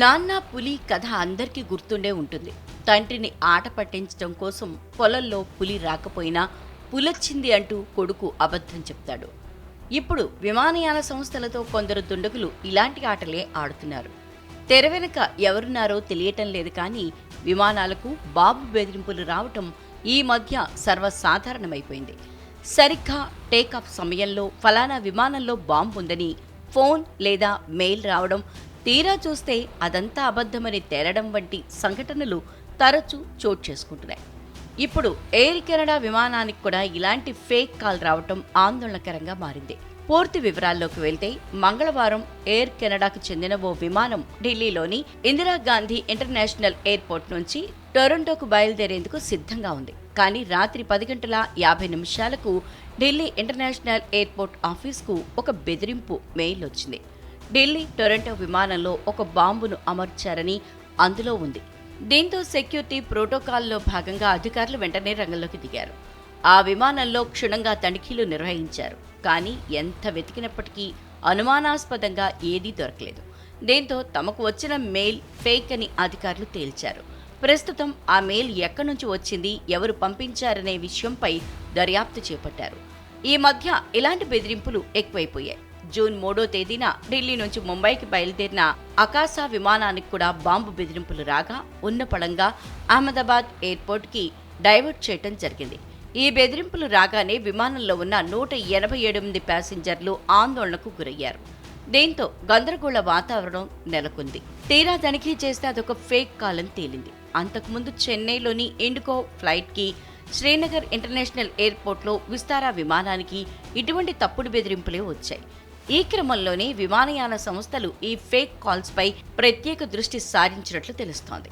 నాన్న పులి కథ అందరికీ గుర్తుండే ఉంటుంది. తండ్రిని ఆట పట్టించడం కోసం పొలంలో పులి రాకపోయినా పులొచ్చింది అంటూ కొడుకు అబద్ధం చెప్తాడు. ఇప్పుడు విమానయాన సంస్థలతో కొందరు దుండగులు ఇలాంటి ఆటలే ఆడుతున్నారు. తెర వెనుక ఎవరున్నారో తెలియటం లేదు కానీ విమానాలకు బాబు బెదిరింపులు రావటం ఈ మధ్య సర్వసాధారణమైపోయింది. సరిగ్గా టేకాఫ్ సమయంలో ఫలానా విమానంలో బాంబు ఉందని ఫోన్ లేదా మెయిల్ రావడం తీరా చూస్తే అదంతా అబద్ధమని తేలడం వంటి సంఘటనలు తరచూ చోటు చేసుకుంటున్నాయి. ఇప్పుడు ఎయిర్ కెనడా విమానానికి కూడా ఇలాంటి ఫేక్ కాల్ రావటం ఆందోళనకరంగా మారింది. పూర్తి వివరాల్లోకి వెళ్తే మంగళవారం ఎయిర్ కెనడాకు చెందిన ఓ విమానం ఢిల్లీలోని ఇందిరాగాంధీ ఇంటర్నేషనల్ ఎయిర్పోర్ట్ నుంచి టొరంటోకు బయలుదేరేందుకు సిద్ధంగా ఉంది. కానీ రాత్రి పది గంటల యాభై నిమిషాలకు ఢిల్లీ ఇంటర్నేషనల్ ఎయిర్పోర్ట్ ఆఫీస్కు ఒక బెదిరింపు మెయిల్ వచ్చింది. ఢిల్లీ టొరంటో విమానంలో ఒక బాంబును అమర్చారని అందులో ఉంది. దీంతో సెక్యూరిటీ ప్రోటోకాల్లో భాగంగా అధికారులు వెంటనే రంగంలోకి దిగారు. ఆ విమానంలో క్షుణ్ణంగా తనిఖీలు నిర్వహించారు. కానీ ఎంత వెతికినప్పటికీ అనుమానాస్పదంగా ఏదీ దొరకలేదు. దీంతో తమకు వచ్చిన మెయిల్ ఫేక్ అని అధికారులు తేల్చారు. ప్రస్తుతం ఆ మెయిల్ ఎక్కడి నుంచి వచ్చింది ఎవరు పంపించారనే విషయంపై దర్యాప్తు చేపట్టారు. ఈ మధ్య ఇలాంటి బెదిరింపులు ఎక్కువైపోయాయి. జూన్ మూడో తేదీన ఢిల్లీ నుంచి ముంబైకి బయలుదేరిన అకాసా విమానానికి కూడా బాంబు బెదిరింపులు రాగా ఉన్నపడంగా అహ్మదాబాద్ ఎయిర్పోర్ట్కి డైవర్ట్ చేయటం జరిగింది. ఈ బెదిరింపులు రాగానే విమానంలో ఉన్న నూట ఎనభై ఏడు మంది ప్యాసింజర్లు ఆందోళనకు గురయ్యారు. దీంతో గందరగోళ వాతావరణం నెలకొంది. తీరా తనిఖీ చేస్తే అదొక ఫేక్ కాల్ అని తేలింది. అంతకుముందు చెన్నైలోని ఇండిగో ఫ్లైట్కి శ్రీనగర్ ఇంటర్నేషనల్ ఎయిర్పోర్ట్లో విస్తారా విమానానికి ఇటువంటి తప్పుడు బెదిరింపులే వచ్చాయి. ఈ క్రమంలోనే విమానయాన సంస్థలు ఈ ఫేక్ కాల్స్పై ప్రత్యేక దృష్టి సారించినట్లు తెలుస్తోంది.